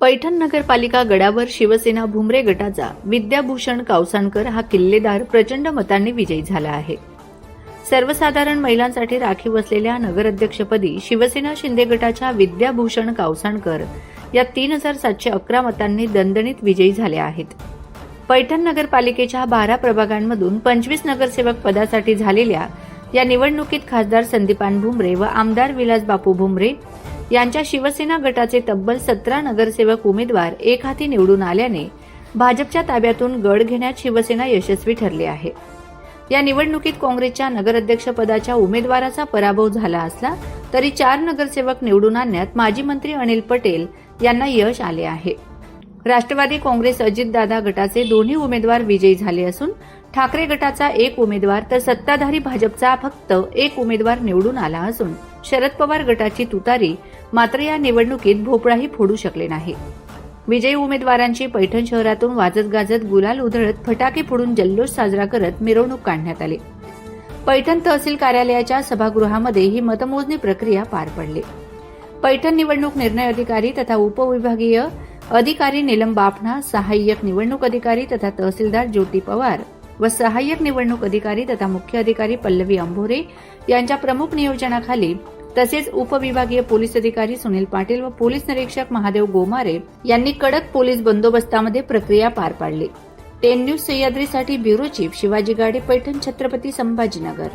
पैठण नगरपालिका गडावर शिवसेना भुमरे गटाचा विद्याभूषण कावसाणकर हा किल्लेदार प्रचंड मतांनी विजयी झाला आहे. सर्वसाधारण महिलांसाठी राखीव असलेल्या नगराध्यक्षपदी शिवसेना शिंदे गटाच्या विद्याभूषण कावसाणकर या तीन हजार सातशे अकरा मतांनी दणदणीत विजयी झाल्या आहेत. पैठण नगरपालिकेच्या बारा प्रभागांमधून पंचवीस नगरसेवक पदासाठी झालेल्या या निवडणुकीत खासदार संदीपान भुमरे व आमदार विलास बापू भुमरे यांच्या शिवसेना गटाचे तब्बल सतरा नगरसेवक उमेदवार एक हाती निवडून आल्याने भाजपच्या ताब्यातून गड घेण्यात शिवसेना यशस्वी ठरली आहे. या निवडणुकीत काँग्रेसच्या नगराध्यक्षपदाच्या उमेदवाराचा पराभव झाला असला तरी चार नगरसेवक निवडून आणण्यात माजी मंत्री अनिल पटेल यांना यश आले आहे. राष्ट्रवादी काँग्रेस अजितदादा गटाचे दोन्ही उमेदवार विजयी झाले असून ठाकरे गटाचा एक उमेदवार तर सत्ताधारी भाजपचा फक्त एक उमेदवार निवडून आला असून शरद पवार गटाची तुतारी मात्र या निवडणुकीत भोपळाही फोडू शकले नाही. विजयी उमेदवारांची पैठण शहरातून वाजत गाजत गुलाल उधळत फटाके फोडून जल्लोष साजरा करत मिरवणूक काढण्यात आली. पैठण तहसील कार्यालयाच्या सभागृहामध्ये ही मतमोजणी प्रक्रिया पार पडली. पैठण निवडणूक निर्णय अधिकारी तथा उपविभागीय अधिकारी निलम बाफणा सहाय्यक निवडणूक अधिकारी तथा तहसीलदार ज्योती पवार व सहाय्यक निवडणूक अधिकारी तथा मुख्य अधिकारी पल्लवी अंभोरे यांच्या प्रमुख नियोजनाखाली तसेच उपविभागीय पोलीस अधिकारी सुनील पाटील व पोलीस निरीक्षक महादेव गोमारे यांनी कडक पोलीस बंदोबस्तामध्ये प्रक्रिया पार पाडली. टेन न्यूज सह्याद्रीसाठी ब्युरो चीफ शिवाजी गाडे पैठण छत्रपती संभाजीनगर.